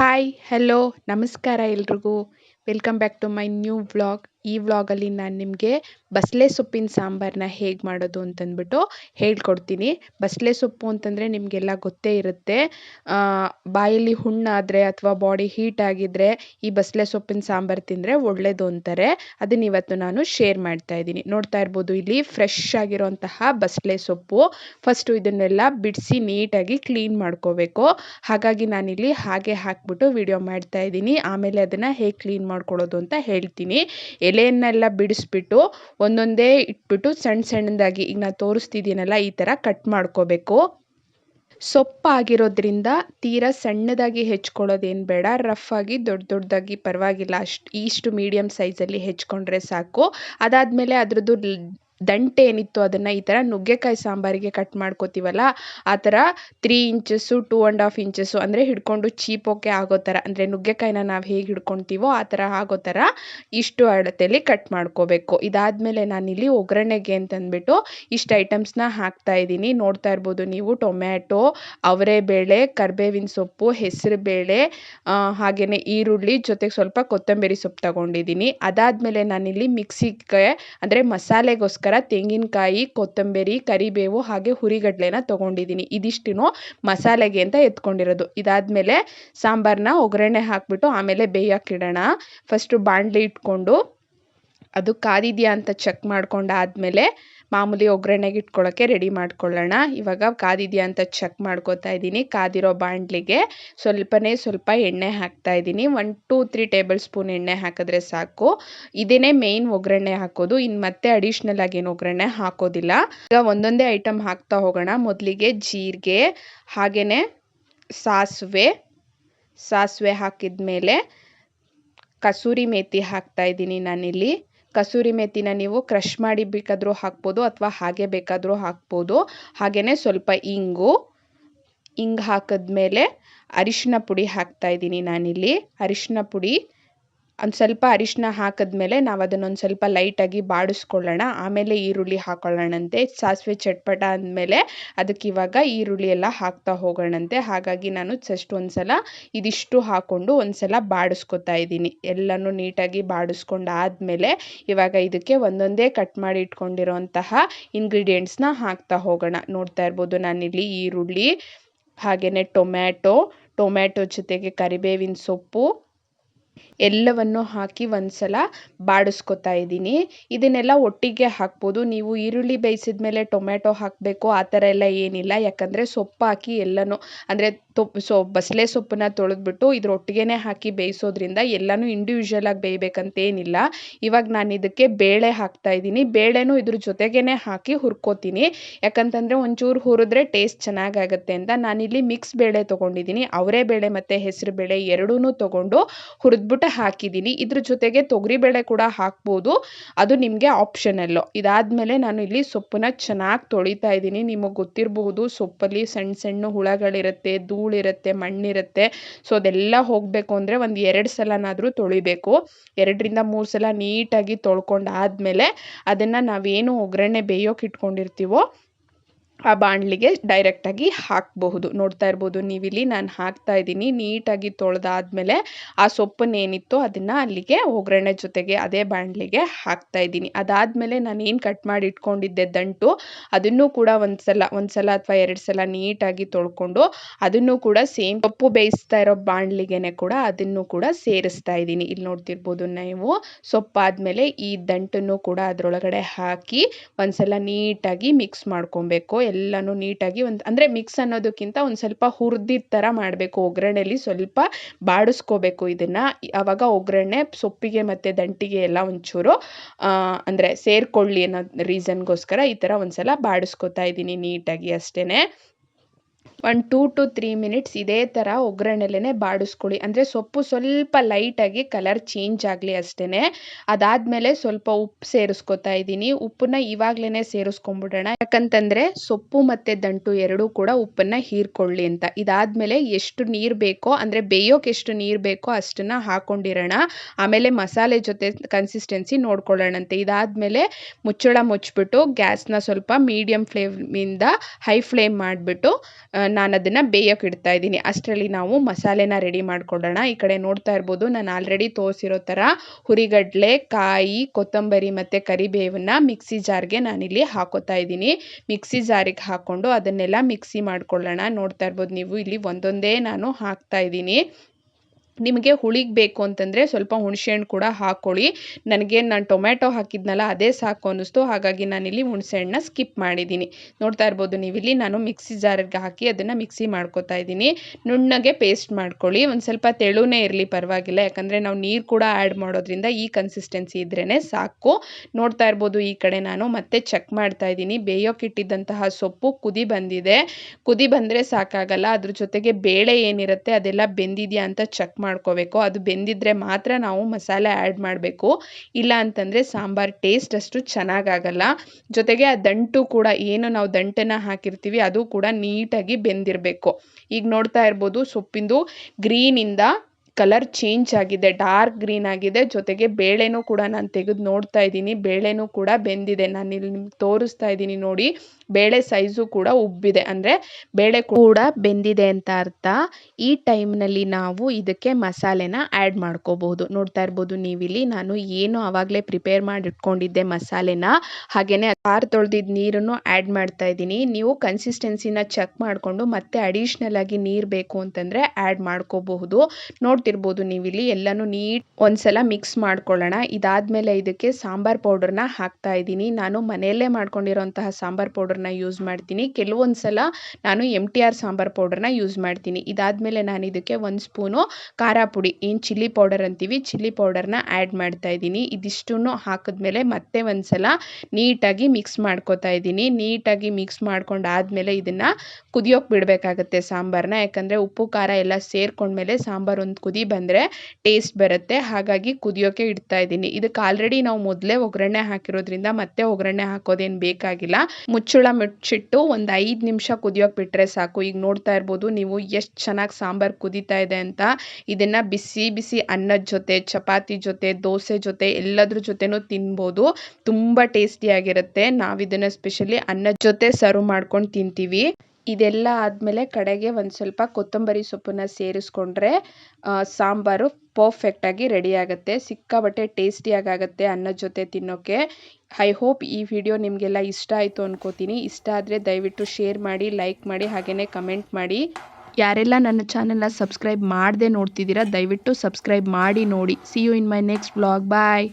Hi hello ನಮಸ್ಕಾರ ಎಲ್ರಿಗೂ. Welcome back to my new vlog ಈ ವ್ಲಾಗಲ್ಲಿ ನಾನು ನಿಮಗೆ ಬಸಳೆ ಸೊಪ್ಪಿನ ಸಾಂಬಾರನ್ನ ಹೇಗೆ ಮಾಡೋದು ಅಂತಂದ್ಬಿಟ್ಟು ಹೇಳ್ಕೊಡ್ತೀನಿ. ಬಸಳೆ ಸೊಪ್ಪು ಅಂತಂದರೆ ನಿಮಗೆಲ್ಲ ಗೊತ್ತೇ ಇರುತ್ತೆ. ಬಾಯಲ್ಲಿ ಹುಣ್ಣಾದರೆ ಅಥವಾ ಬಾಡಿ ಹೀಟ್ ಆಗಿದ್ದರೆ ಈ ಬಸಳೆ ಸೊಪ್ಪಿನ ಸಾಂಬಾರು ತಿಂದರೆ ಒಳ್ಳೆಯದು ಅಂತಾರೆ. ಅದನ್ನ ಇವತ್ತು ನಾನು ಶೇರ್ ಮಾಡ್ತಾ ಇದ್ದೀನಿ. ನೋಡ್ತಾ ಇರ್ಬೋದು ಇಲ್ಲಿ ಫ್ರೆಶ್ ಆಗಿರೋಂತಹ ಬಸಳೆ ಸೊಪ್ಪು. ಫಸ್ಟು ಇದನ್ನೆಲ್ಲ ಬಿಡಿಸಿ ನೀಟಾಗಿ ಕ್ಲೀನ್ ಮಾಡ್ಕೋಬೇಕು. ಹಾಗಾಗಿ ನಾನಿಲ್ಲಿ ಹಾಗೆ ಹಾಕ್ಬಿಟ್ಟು ವಿಡಿಯೋ ಮಾಡ್ತಾ ಇದ್ದೀನಿ. ಆಮೇಲೆ ಅದನ್ನು ಹೇಗೆ ಕ್ಲೀನ್ ಮಾಡ್ಕೊಳ್ಳೋದು ಅಂತ ಹೇಳ್ತೀನಿ. ಎಲೆಯನ್ನೆಲ್ಲ ಬಿಡಿಸ್ಬಿಟ್ಟು ಒಂದೊಂದೇ ಇಟ್ಬಿಟ್ಟು ಸಣ್ಣ ಸಣ್ಣದಾಗಿ, ಈಗ ನಾನು ತೋರಿಸ್ತಿದ್ದೀನಲ್ಲ ಈ ಥರ ಕಟ್ ಮಾಡ್ಕೋಬೇಕು. ಸೊಪ್ಪಾಗಿರೋದ್ರಿಂದ ತೀರಾ ಸಣ್ಣದಾಗಿ ಹೆಚ್ಕೊಳ್ಳೋದೇನು ಬೇಡ ರಫ್ ದೊಡ್ಡ ದೊಡ್ಡದಾಗಿ ಪರವಾಗಿಲ್ಲ, ಅಷ್ಟು ಇಷ್ಟು ಮೀಡಿಯಮ್ ಸೈಜಲ್ಲಿ ಹೆಚ್ಕೊಂಡ್ರೆ ಸಾಕು. ಅದಾದಮೇಲೆ ಅದ್ರದ್ದು ದಂಟೆ ಏನಿತ್ತು ಅದನ್ನು ಈ ಥರ ನುಗ್ಗೆಕಾಯಿ ಸಾಂಬಾರಿಗೆ ಕಟ್ ಮಾಡ್ಕೋತೀವಲ್ಲ, ಆ ಥರ three inches two and half inches ಅಂದರೆ ಹಿಡ್ಕೊಂಡು ಚೀಪೋಕೆ ಆಗೋ ಥರ ಅಂದರೆ ನುಗ್ಗೆಕಾಯಿನ ನಾವು ಹೇಗೆ ಹಿಡ್ಕೊತೀವೋ ಆ ಥರ ಆಗೋ ಥರ ಇಷ್ಟು ಅಳತೆಯಲ್ಲಿ ಕಟ್ ಮಾಡ್ಕೋಬೇಕು. ಇದಾದಮೇಲೆ ನಾನಿಲ್ಲಿ ಒಗ್ಗರಣೆಗೆ ಅಂತಂದ್ಬಿಟ್ಟು ಇಷ್ಟು ಐಟಮ್ಸ್ನ ಹಾಕ್ತಾ ಇದ್ದೀನಿ. ನೋಡ್ತಾ ಇರ್ಬೋದು ನೀವು ಟೊಮ್ಯಾಟೊ, ಅವರೆಬೇಳೆ, ಕರ್ಬೇವಿನ ಸೊಪ್ಪು ಹೆಸರು ಬೇಳೆ ಹಾಗೆಯೇ ಈರುಳ್ಳಿ, ಜೊತೆಗೆ ಸ್ವಲ್ಪ ಕೊತ್ತಂಬರಿ ಸೊಪ್ಪು ತಗೊಂಡಿದ್ದೀನಿ. ಅದಾದಮೇಲೆ ನಾನಿಲ್ಲಿ ಮಿಕ್ಸಿಗೆ ಅಂದರೆ ಮಸಾಲೆಗೋಸ್ಕರ ತೆಂಗಿನಕಾಯಿ, ಕೊತ್ತಂಬರಿ, ಕರಿಬೇವು ಹಾಗೆ ಹುರಿಗಡಲೆನ ತೊಗೊಂಡಿದ್ದೀನಿ ಇದಿಷ್ಟು ಮಸಾಲೆಗೆ ಅಂತ ಎತ್ಕೊಂಡಿರೋದು. ಇದಾದಮೇಲೆ ಸಾಂಬಾರನ್ನ ಒಗ್ಗರಣೆ ಹಾಕಿಬಿಟ್ಟು ಆಮೇಲೆ ಬೇಯೋಕ್ಕಿಡೋಣ. ಫಸ್ಟು ಬಾಣಲಿ ಇಟ್ಕೊಂಡು, ಅದು ಕಾದಿದೆಯಾ ಅಂತ ಚೆಕ್ ಮಾಡ್ಕೊಂಡಾದ್ಮೇಲೆ ಮಾಮೂಲಿ ಒಗ್ಗರಣೆಗೆ ಇಟ್ಕೊಳ್ಳೋಕ್ಕೆ ರೆಡಿ ಮಾಡ್ಕೊಳ್ಳೋಣ. ಇವಾಗ ಕಾದಿದೆಯಾ ಅಂತ ಚೆಕ್ ಮಾಡ್ಕೊತಾ ಇದ್ದೀನಿ. ಕಾದಿರೋ ಬಾಂಡ್ಲಿಗೆ ಸ್ವಲ್ಪನೇ ಸ್ವಲ್ಪ ಎಣ್ಣೆ ಹಾಕ್ತಾ ಇದ್ದೀನಿ. One two three tablespoon ಎಣ್ಣೆ ಹಾಕಿದ್ರೆ ಸಾಕು. ಇದೇನೇ ಮೇಯ್ನ್ ಒಗ್ಗರಣೆ ಹಾಕೋದು. ಇನ್ನು ಮತ್ತೆ ಅಡಿಷ್ನಲ್ ಆಗಿ ಏನು ಒಗ್ಗರಣೆ ಹಾಕೋದಿಲ್ಲ. ಈಗ ಒಂದೊಂದೇ ಐಟಮ್ ಹಾಕ್ತಾ ಹೋಗೋಣ. ಮೊದಲಿಗೆ ಜೀರಿಗೆ ಹಾಗೇ ಸಾಸಿವೆ ಸಾಸಿವೆ ಹಾಕಿದ ಮೇಲೆ ಕಸೂರಿ ಮೇಥಿ ಹಾಕ್ತಾ ಇದ್ದೀನಿ ನಾನಿಲ್ಲಿ. ಕಸೂರಿ ಮೇಥಿನ ನೀವು ಕ್ರಷ್ ಮಾಡಿ ಬೇಕಾದರೂ ಹಾಕ್ಬೋದು ಅಥವಾ ಹಾಗೆ ಬೇಕಾದರೂ ಹಾಕ್ಬೋದು. ಹಾಗೆಯೇ ಸ್ವಲ್ಪ ಇಂಗು ಇಂಗು ಹಾಕಿದ್ಮೇಲೆ ಅರಿಶಿನ ಪುಡಿ ಹಾಕ್ತಾ ಇದ್ದೀನಿ ನಾನಿಲ್ಲಿ. ಅರಿಶಿನ ಪುಡಿ ಒಂದು ಸ್ವಲ್ಪ ಅರಿಶಿನ ಹಾಕಿದ್ಮೇಲೆ ನಾವು ಅದನ್ನೊಂದು ಸ್ವಲ್ಪ ಲೈಟಾಗಿ ಬಾಡಿಸ್ಕೊಳ್ಳೋಣ. ಆಮೇಲೆ ಈರುಳ್ಳಿ ಹಾಕೊಳ್ಳೋಣಂತೆ. ಸಾಸಿವೆ ಚಟ್ಪಟ ಅಂದಮೇಲೆ ಅದಕ್ಕೆ ಇವಾಗ ಈರುಳ್ಳಿ ಎಲ್ಲ ಹಾಕ್ತಾ ಹೋಗೋಣಂತೆ. ಹಾಗಾಗಿ ನಾನು ಜಸ್ಟ್ ಒಂದು ಸಲ ಇದಿಷ್ಟು ಹಾಕ್ಕೊಂಡು ಒಂದು ಸಲ ಬಾಡಿಸ್ಕೊತಾ ಇದ್ದೀನಿ. ಎಲ್ಲನೂ ನೀಟಾಗಿ ಬಾಡಿಸ್ಕೊಂಡಾದ್ಮೇಲೆ ಇವಾಗ ಇದಕ್ಕೆ ಒಂದೊಂದೇ ಕಟ್ ಮಾಡಿ ಇಟ್ಕೊಂಡಿರೋಂತಹ ಇಂಗ್ರೀಡಿಯೆಂಟ್ಸ್ನ ಹಾಕ್ತಾ ಹೋಗೋಣ. ನೋಡ್ತಾ ಇರ್ಬೋದು ನಾನಿಲ್ಲಿ ಈರುಳ್ಳಿ ಹಾಗೆಯೇ ಟೊಮ್ಯಾಟೊ ಟೊಮ್ಯಾಟೊ ಜೊತೆಗೆ ಕರಿಬೇವಿನ ಸೊಪ್ಪು ಎಲ್ಲವನ್ನು ಹಾಕಿ ಒಂದ್ಸಲ ಬಾಡಿಸ್ಕೊತಾ ಇದ್ದೀನಿ. ಇದನ್ನೆಲ್ಲ ಒಟ್ಟಿಗೆ ಹಾಕ್ಬೋದು. ನೀವು ಈರುಳ್ಳಿ ಬೇಯಿಸಿದ ಮೇಲೆ ಟೊಮ್ಯಾಟೊ ಹಾಕಬೇಕು. ಆ ಥರ ಎಲ್ಲ ಏನಿಲ್ಲ. ಯಾಕಂದರೆ ಸೊಪ್ಪು ಹಾಕಿ ಎಲ್ಲನೂ, ಅಂದರೆ ತೊಪ್, ಸೊ ಬಸಳೆ ಸೊಪ್ಪನ್ನ ತೊಳೆದ್ಬಿಟ್ಟು ಇದ್ರೊಟ್ಟಿಗೆ ಹಾಕಿ ಬೇಯಿಸೋದ್ರಿಂದ ಎಲ್ಲನೂ ಬೇಯಬೇಕಂತ ಏನಿಲ್ಲ ಇವಾಗ ನಾನು ಇದಕ್ಕೆ ಬೇಳೆ ಹಾಕ್ತಾ ಇದ್ದೀನಿ. ಬೇಳೆನೂ ಇದ್ರ ಜೊತೆಗೇನೆ ಹಾಕಿ ಹುರ್ಕೋತೀನಿ. ಯಾಕಂತಂದರೆ ಒಂಚೂರು ಹುರಿದ್ರೆ ಟೇಸ್ಟ್ ಚೆನ್ನಾಗಾಗತ್ತೆ ಅಂತ ನಾನಿಲ್ಲಿ ಮಿಕ್ಸ್ ಬೇಳೆ ತೊಗೊಂಡಿದ್ದೀನಿ. ಅವರೇ ಬೇಳೆ ಮತ್ತು ಹೆಸರು ಬೇಳೆ ಎರಡೂ ತೊಗೊಂಡು ಹುರಿದ್ಬಿಟ್ಟು ಹಾಕಿದ್ದೀನಿ. ಇದ್ರ ಜೊತೆಗೆ ತೊಗರಿ ಬೇಳೆ ಕೂಡ ಹಾಕ್ಬೋದು. ಅದು ನಿಮಗೆ ಆಪ್ಷನಲ್ಲು ಇದಾದಮೇಲೆ ನಾನು ಇಲ್ಲಿ ಸೊಪ್ಪನ್ನ ಚೆನ್ನಾಗಿ ತೊಳಿತಾ ಇದ್ದೀನಿ. ನಿಮಗೆ ಗೊತ್ತಿರಬಹುದು ಸೊಪ್ಪಲ್ಲಿ ಸಣ್ಣ ಸಣ್ಣ ಹುಳಗಳಿರುತ್ತೆ ಧೂಳಿರುತ್ತೆ, ಮಣ್ಣಿರುತ್ತೆ. ಸೊ ಅದೆಲ್ಲ ಹೋಗಬೇಕು ಅಂದರೆ ಒಂದು ಎರಡು ಸಲನಾದರೂ ತೊಳಿಬೇಕು. ಎರಡರಿಂದ ಮೂರು ಸಲ ನೀಟಾಗಿ ತೊಳ್ಕೊಂಡು ಆದಮೇಲೆ ಅದನ್ನು ನಾವೇನು ಒಗ್ಗರಣೆ ಬೇಯೋಕೆ ಇಟ್ಕೊಂಡಿರ್ತೀವೋ ಆ ಬಾಣಲಿಗೆ ಡೈರೆಕ್ಟಾಗಿ ಹಾಕಬಹುದು. ನೋಡ್ತಾ ಇರ್ಬೋದು, ನೀವಿಲ್ಲಿ ನಾನು ಹಾಕ್ತಾ ಇದ್ದೀನಿ. ನೀಟಾಗಿ ತೊಳೆದಾದ್ಮೇಲೆ ಆ ಸೊಪ್ಪನ್ನೇನಿತ್ತು ಅದನ್ನು ಅಲ್ಲಿಗೆ ಒಗ್ಗರಣೆ ಜೊತೆಗೆ ಅದೇ ಬಾಣಲಿಗೆ ಹಾಕ್ತಾ ಇದ್ದೀನಿ. ಅದಾದಮೇಲೆ ನಾನು ಏನು ಕಟ್ ಮಾಡಿ ಇಟ್ಕೊಂಡಿದ್ದೆ ದಂಟು, ಅದನ್ನು ಕೂಡ ಒಂದು ಸಲ ಒಂದು ಸಲ ಅಥವಾ ಎರಡು ಸಲ ನೀಟಾಗಿ ತೊಳ್ಕೊಂಡು ಅದನ್ನು ಕೂಡ ಸೇಮ್ ಸೊಪ್ಪು ಬೇಯಿಸ್ತಾ ಇರೋ ಬಾಣಲಿಗೆನೆ ಕೂಡ ಅದನ್ನು ಕೂಡ ಸೇರಿಸ್ತಾ ಇದ್ದೀನಿ. ಇಲ್ಲಿ ನೋಡ್ತಿರ್ಬೋದು ನೀವು, ಸೊಪ್ಪಾದಮೇಲೆ ಈ ದಂಟನ್ನು ಕೂಡ ಅದರೊಳಗಡೆ ಹಾಕಿ ಒಂದ್ಸಲ ನೀಟಾಗಿ ಮಿಕ್ಸ್ ಮಾಡ್ಕೊಬೇಕು. ಎಲ್ಲನೂ ನೀಟಾಗಿ ಒಂದು, ಅಂದರೆ ಮಿಕ್ಸ್ ಅನ್ನೋದಕ್ಕಿಂತ ಒಂದು ಸ್ವಲ್ಪ ಹುರಿದಿದ್ದ ಥರ ಮಾಡಬೇಕು. ಒಗ್ಗರಣೆಯಲ್ಲಿ ಸ್ವಲ್ಪ ಬಾಡಿಸ್ಕೋಬೇಕು ಇದನ್ನು. ಆವಾಗ ಒಗ್ಗರಣೆ ಸೊಪ್ಪಿಗೆ ಮತ್ತು ದಂಟಿಗೆ ಎಲ್ಲ ಒಂಚೂರು ಅಂದರೆ ಸೇರ್ಕೊಳ್ಳಿ ಅನ್ನೋ ರೀಸನ್ಗೋಸ್ಕರ ಈ ಥರ ಒಂದ್ಸಲ ಬಾಡಿಸ್ಕೊತಾ ಇದ್ದೀನಿ ನೀಟಾಗಿ ಅಷ್ಟೇ ಒಂದು ಟೂ ಟು ತ್ರೀ ಮಿನಿಟ್ಸ್ ಇದೇ ಥರ ಒಗ್ಗರಣೆಲೇ ಬಾಡಿಸ್ಕೊಳ್ಳಿ. ಅಂದರೆ ಸೊಪ್ಪು ಸ್ವಲ್ಪ ಲೈಟಾಗಿ ಕಲರ್ ಚೇಂಜ್ ಆಗಲಿ ಅಷ್ಟೇ ಅದಾದಮೇಲೆ ಸ್ವಲ್ಪ ಉಪ್ಪು ಸೇರಿಸ್ಕೊತಾ ಇದ್ದೀನಿ. ಉಪ್ಪನ್ನ ಇವಾಗಲೇ ಸೇರಿಸ್ಕೊಂಬಿಡೋಣ ಯಾಕಂತಂದರೆ ಸೊಪ್ಪು ಮತ್ತು ದಂಟು ಎರಡೂ ಕೂಡ ಉಪ್ಪನ್ನು ಹೀರ್ಕೊಳ್ಳಿ ಅಂತ. ಇದಾದಮೇಲೆ ಎಷ್ಟು ನೀರು ಬೇಕೋ, ಅಂದರೆ ಬೇಯೋಕೆ ಎಷ್ಟು ನೀರು ಬೇಕೋ ಅಷ್ಟನ್ನು ಹಾಕ್ಕೊಂಡಿರೋಣ ಆಮೇಲೆ ಮಸಾಲೆ ಜೊತೆ ಕನ್ಸಿಸ್ಟೆನ್ಸಿ ನೋಡ್ಕೊಳ್ಳೋಣಂತೆ ಇದಾದಮೇಲೆ ಮುಚ್ಚಳ ಮುಚ್ಚಿಬಿಟ್ಟು ಗ್ಯಾಸ್ನ ಸ್ವಲ್ಪ ಮೀಡಿಯಮ್ ಫ್ಲೇಮಿಂದ ಹೈ ಫ್ಲೇಮ್ ಮಾಡಿಬಿಟ್ಟು ನಾನು ಅದನ್ನು ಬೇಯೋಕೆ ಇಡ್ತಾ ಇದ್ದೀನಿ. ಅಷ್ಟರಲ್ಲಿ ನಾವು ಮಸಾಲೆನ ರೆಡಿ ಮಾಡ್ಕೊಳ್ಳೋಣ. ಈ ಕಡೆ ನೋಡ್ತಾ ಇರ್ಬೋದು ನಾನು ಆಲ್ರೆಡಿ ತೋರಿಸಿರೋ ಥರ ಹುರಿಗಡಲೆ, ಕಾಯಿ, ಕೊತ್ತಂಬರಿ ಮತ್ತು ಕರಿಬೇವನ್ನ ಮಿಕ್ಸಿ ಜಾರ್ಗೆ ನಾನಿಲ್ಲಿ ಹಾಕೋತಾ ಇದ್ದೀನಿ. ಮಿಕ್ಸಿ ಜಾರಿಗೆ ಹಾಕ್ಕೊಂಡು ಅದನ್ನೆಲ್ಲ ಮಿಕ್ಸಿ ಮಾಡ್ಕೊಳ್ಳೋಣ. ನೋಡ್ತಾ ಇರ್ಬೋದು ನೀವು ಇಲ್ಲಿ ಒಂದೊಂದೇ ನಾನು ಹಾಕ್ತಾ ಇದ್ದೀನಿ. ನಿಮಗೆ ಹುಳಿಗೆ ಬೇಕು ಅಂತಂದರೆ ಸ್ವಲ್ಪ ಹುಣಸೆಹಣ್ಣು ಕೂಡ ಹಾಕ್ಕೊಳ್ಳಿ ನನಗೆ ನಾನು ಟೊಮ್ಯಾಟೊ ಹಾಕಿದ್ನಲ್ಲ, ಅದೇ ಸಾಕು ಅನ್ನಿಸ್ತು. ಹಾಗಾಗಿ ನಾನಿಲ್ಲಿ ಹುಣಸೆಹಣ್ಣನ್ನ ಸ್ಕಿಪ್ ಮಾಡಿದ್ದೀನಿ ನೋಡ್ತಾ ಇರ್ಬೋದು, ನೀವಿಲ್ಲಿ ನಾನು ಮಿಕ್ಸಿ ಜಾರಿಗೆ ಹಾಕಿ ಅದನ್ನು ಮಿಕ್ಸಿ ಮಾಡ್ಕೊತಾ ಇದ್ದೀನಿ. ನುಣ್ಣಗೆ ಪೇಸ್ಟ್ ಮಾಡ್ಕೊಳ್ಳಿ. ಒಂದು ಸ್ವಲ್ಪ ತೆಳುನೇ ಇರಲಿ ಪರವಾಗಿಲ್ಲ. ಯಾಕಂದರೆ ನಾವು ನೀರು ಕೂಡ ಆ್ಯಡ್ ಮಾಡೋದ್ರಿಂದ ಈ ಕನ್ಸಿಸ್ಟೆನ್ಸಿ ಇದ್ರೇ ಸಾಕು. ನೋಡ್ತಾ ಇರ್ಬೋದು, ಈ ಕಡೆ ನಾನು ಮತ್ತೆ ಚೆಕ್ ಮಾಡ್ತಾ ಇದ್ದೀನಿ. ಬೇಯೋಕ್ಕಿಟ್ಟಿದ್ದಂತಹ ಸೊಪ್ಪು ಕುದಿ ಬಂದಿದೆ. ಕುದಿ ಬಂದರೆ ಸಾಕಾಗಲ್ಲ. ಅದ್ರ ಜೊತೆಗೆ ಬೇಳೆ ಏನಿರುತ್ತೆ ಅದೆಲ್ಲ ಬೆಂದಿದೆಯಾ ಅಂತ ಚೆಕ್ ಮಾಡ್ಕೋಬೇಕು. ಅದು ಬೆಂದಿದ್ರೆ ಮಾತ್ರ ನಾವು ಮಸಾಲೆ ಆ್ಯಡ್ ಮಾಡಬೇಕು. ಇಲ್ಲ ಅಂತಂದರೆ ಸಾಂಬಾರು ಟೇಸ್ಟ್ ಅಷ್ಟು ಚೆನ್ನಾಗಾಗಲ್ಲ. ಜೊತೆಗೆ ಆ ದಂಟು ಕೂಡ ಏನು ನಾವು ದಂಟನ್ನು ಹಾಕಿರ್ತೀವಿ, ಅದು ಕೂಡ ನೀಟಾಗಿ ಬೆಂದಿರಬೇಕು. ಈಗ ನೋಡ್ತಾ ಇರ್ಬೋದು ಸೊಪ್ಪಿಂದು ಗ್ರೀನಿಂದ ಕಲರ್ ಚೇಂಜ್ ಆಗಿದೆ, ಡಾರ್ಕ್ ಗ್ರೀನ್ ಆಗಿದೆ, ಜೊತೆಗೆ ಬೇಳೆನೂ ಕೂಡ ನಾನು ತೆಗೆದು ನೋಡ್ತಾ ಇದ್ದೀನಿ. ಬೇಳೆನೂ ಕೂಡ ಬೆಂದಿದೆ. ನಾನು ಇಲ್ಲಿ ನಿಮ್ಗೆ ತೋರಿಸ್ತಾ ಇದ್ದೀನಿ ನೋಡಿ. ಬೇಳೆ ಸೈಜು ಕೂಡ ಉಬ್ಬಿದೆ. ಅಂದರೆ ಬೇಳೆ ಕೂಡ ಬೆಂದಿದೆ ಅಂತ ಅರ್ಥ. ಈ ಟೈಮ್ನಲ್ಲಿ ನಾವು ಇದಕ್ಕೆ ಮಸಾಲೆನ ಆ್ಯಡ್ ಮಾಡ್ಕೋಬಹುದು. ನೋಡ್ತಾ ಇರ್ಬೋದು ನೀವಿಲ್ಲಿ. ನಾನು ಏನು ಆವಾಗಲೇ ಪ್ರಿಪೇರ್ ಮಾಡಿ ಇಟ್ಕೊಂಡಿದ್ದೆ ಮಸಾಲೆನ. ಹಾಗೆಯೇ ಕಾರ್ ತೊಳೆದಿದ್ದ ನೀರನ್ನು ಆ್ಯಡ್ ಮಾಡ್ತಾ ಇದ್ದೀನಿ. ನೀವು ಕನ್ಸಿಸ್ಟೆನ್ಸಿನ ಚೆಕ್ ಮಾಡಿಕೊಂಡು ಮತ್ತೆ ಅಡಿಷ್ನಲ್ ಆಗಿ ನೀರು ಬೇಕು ಅಂತಂದರೆ ಆ್ಯಡ್ ಮಾಡ್ಕೋಬಹುದು. ನೋಡ್ತಿರ್ಬೋದು ನೀವಿಲ್ಲಿ. ಎಲ್ಲನೂ ನೀಟ್ ಒಂದ್ಸಲ ಮಿಕ್ಸ್ ಮಾಡ್ಕೊಳ್ಳೋಣ. ಇದಾದ್ಮೇಲೆ ಇದಕ್ಕೆ ಸಾಂಬಾರ್ ಪೌಡರ್ನ ಹಾಕ್ತಾ ಇದ್ದೀನಿ. ನಾನು ಮನೆಯಲ್ಲೇ ಮಾಡ್ಕೊಂಡಿರೋಂತಹ ಸಾಂಬಾರ್ ಪೌಡರ್ನ ಯೂಸ್ ಮಾಡ್ತೀನಿ. ಕೆಲವೊಂದು ಸಲ ನಾನು ಎಂ ಟಿ ಆರ್ ಸಾಂಬಾರ್ ಪೌಡರ್ನ ಯೂಸ್ ಮಾಡ್ತೀನಿ. ಇದಾದ್ಮೇಲೆ ನಾನು ಇದಕ್ಕೆ ಒಂದು ಸ್ಪೂನು ಖಾರ ಪುಡಿ, ಏನು ಚಿಲ್ಲಿ ಪೌಡರ್ ಅಂತೀವಿ, ಚಿಲ್ಲಿ ಪೌಡರ್ನ ಆ್ಯಡ್ ಮಾಡ್ತಾ ಇದ್ದೀನಿ. ಇದಿಷ್ಟನ್ನು ಹಾಕಿದ್ಮೇಲೆ ಮತ್ತೆ ಒಂದು ಸಲ ನೀಟಾಗಿ ಮಿಕ್ಸ್ ಮಾಡ್ಕೋತಾ ಇದ್ದೀನಿ. ನೀಟಾಗಿ ಮಿಕ್ಸ್ ಮಾಡ್ಕೊಂಡಾದ್ಮೇಲೆ ಇದನ್ನು ಕುದಿಯೋಕೆ ಬಿಡಬೇಕಾಗತ್ತೆ ಸಾಂಬಾರನ್ನ ಯಾಕಂದರೆ ಉಪ್ಪು, ಖಾರ ಎಲ್ಲ ಸೇರ್ಕೊಂಡ್ಮೇಲೆ ಸಾಂಬಾರು ಒಂದು ಕುದಿ ಬಂದರೆ ಟೇಸ್ಟ್ ಬರುತ್ತೆ. ಹಾಗಾಗಿ ಕುದಿಯೋಕೆ ಇಡ್ತಾ ಇದ್ದೀನಿ. ಇದಕ್ಕೆ ಆಲ್ರೆಡಿ ನಾವು ಮೊದಲೇ ಒಗ್ಗರಣೆ ಹಾಕಿರೋದ್ರಿಂದ ಮತ್ತೆ ಒಗ್ಗರಣೆ ಹಾಕೋದೇನು ಬೇಕಾಗಿಲ್ಲ. ಮುಚ್ಚಳ ಮುಚ್ಚಿಟ್ಟು ಒಂದು ಐದು ನಿಮಿಷ ಕುದಿಯೋಕೆ ಬಿಟ್ಟರೆ ಸಾಕು. ಈಗ ನೋಡ್ತಾ ಇರ್ಬೋದು ನೀವು ಎಷ್ಟು ಚೆನ್ನಾಗಿ ಸಾಂಬಾರು ಕುದೀತಾ ಇದೆ ಅಂತ. ಇದನ್ನು ಬಿಸಿ ಬಿಸಿ ಅನ್ನದ ಜೊತೆ, ಚಪಾತಿ ಜೊತೆ, ದೋಸೆ ಜೊತೆ ಎಲ್ಲದ್ರ ಜೊತೆನೂ ತಿನ್ಬೋದು. ತುಂಬ ಟೇಸ್ಟಿಯಾಗಿರುತ್ತೆ ನಾವು ಇದನ್ನು ಸ್ಪೆಷಲಿ ಅನ್ನದ ಜೊತೆ ಸರ್ವ್ ಮಾಡ್ಕೊಂಡು ತಿಂತೀವಿ. ಇದೆಲ್ಲ ಆದಮೇಲೆ ಕಡೆಗೆ ಒಂದು ಸ್ವಲ್ಪ ಕೊತ್ತಂಬರಿ ಸೊಪ್ಪನ್ನು ಸೇರಿಸ್ಕೊಂಡ್ರೆ ಸಾಂಬಾರು ಪರ್ಫೆಕ್ಟಾಗಿ ರೆಡಿ ಆಗುತ್ತೆ. ಸಿಕ್ಕಾಪಟ್ಟೆ ಟೇಸ್ಟಿಯಾಗಿ ಆಗುತ್ತೆ ಅನ್ನದ ಜೊತೆ ತಿನ್ನೋಕ್ಕೆ ಐ ಹೋಪ್ ಈ ವಿಡಿಯೋ ನಿಮಗೆಲ್ಲ ಇಷ್ಟ ಆಯಿತು ಅನ್ಕೋತೀನಿ. ಇಷ್ಟ ಆದರೆ ದಯವಿಟ್ಟು ಶೇರ್ ಮಾಡಿ ಲೈಕ್ ಮಾಡಿ ಹಾಗೆಯೇ ಕಮೆಂಟ್ ಮಾಡಿ. ಯಾರೆಲ್ಲ ನನ್ನ ಚಾನೆಲ್ನ ಸಬ್ಸ್ಕ್ರೈಬ್ ಮಾಡದೆ ನೋಡ್ತಿದ್ದೀರಾ, ದಯವಿಟ್ಟು ಸಬ್ಸ್ಕ್ರೈಬ್ ಮಾಡಿ ನೋಡಿ. See you in my next blog bye